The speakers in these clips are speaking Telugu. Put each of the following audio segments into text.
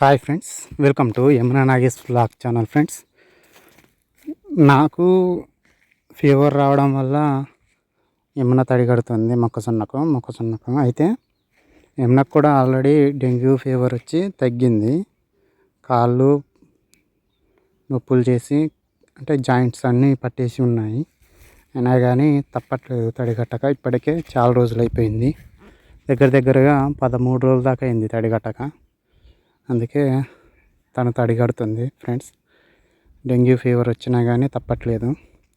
Hi friends welcome to Yamuna Nagesh vlog channel friends. నాకు ఫీవర్ రావడం వల్ల యమున తడిగడుతుంది మొక్కజొన్నకు మొక్కజొన్నకు. అయితే యమునకు కూడా ఆల్రెడీ డెంగ్యూ ఫీవర్ వచ్చి తగ్గింది. కాళ్ళు నొప్పులు చేసి అంటే జాయింట్స్ అన్నీ పట్టేసి ఉన్నాయి. అయినా కానీ తప్పట్లేదు తడిగట్టక. ఇప్పటికే చాలా రోజులు అయిపోయింది దగ్గర దగ్గరగా పదమూడు రోజుల దాకా అయింది తడిగట్టక. అందుకే తను తడిగడుతుంది ఫ్రెండ్స్ డెంగ్యూ ఫీవర్ వచ్చినా కానీ తప్పట్లేదు.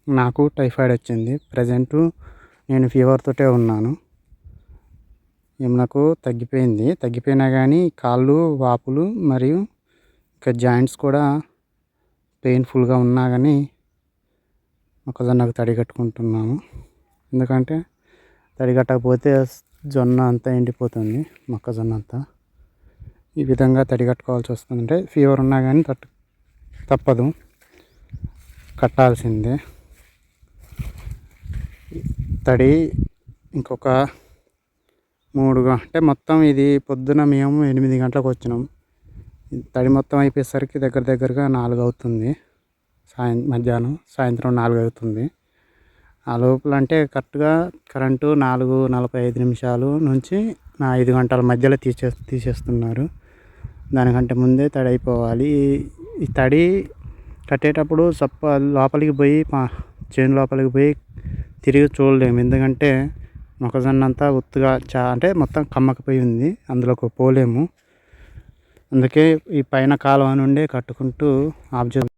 నాకు టైఫాయిడ్ వచ్చింది. ప్రజెంట్ నేను ఫీవర్తోటే ఉన్నాను. నాకు తగ్గిపోయింది. తగ్గిపోయినా కానీ కాళ్ళు వాపులు మరియు ఇంకా జాయింట్స్ కూడా పెయిన్ఫుల్గా ఉన్నా కానీ మొక్కజొన్నకు తడి కట్టుకుంటున్నాము ఎందుకంటే తడి కట్టకపోతే జొన్న అంతా ఎండిపోతుంది మొక్కజొన్న అంతా. ఈ విధంగా తడి కట్టుకోవాల్సి వస్తుంది అంటే ఫీవర్ ఉన్నా కానీ తట్టు తప్పదు. కట్టాల్సిందే. తడి ఇంకొక మూడు అంటే మొత్తం ఇది పొద్దున మేము ఎనిమిది గంటలకు వచ్చినాం. తడి మొత్తం అయిపోయేసరికి దగ్గర దగ్గరగా నాలుగు అవుతుంది. సాయం మధ్యాహ్నం సాయంత్రం నాలుగు అవుతుంది. ఆ లోపల అంటే కరెక్ట్గా కరెంటు నాలుగు నలభై ఐదు నిమిషాలు నుంచి నా ఐదు గంటల మధ్యలో తీసే తీసేస్తున్నారు. దానికంటే ముందే తడి అయిపోవాలి ఈ తడి కట్టేటప్పుడు సప్ప లోపలికి పోయి చేను లోపలికి పోయి తిరిగి చూడలేము. ఎందుకంటే మొక్కజొన్న అంతా ఉత్తుగా చా అంటే మొత్తం కమ్మకపోయి ఉంది. అందులోకి పోలేము. అందుకే ఈ పైన కాలువ నుండి కట్టుకుంటూ ఆబ్జర్వ్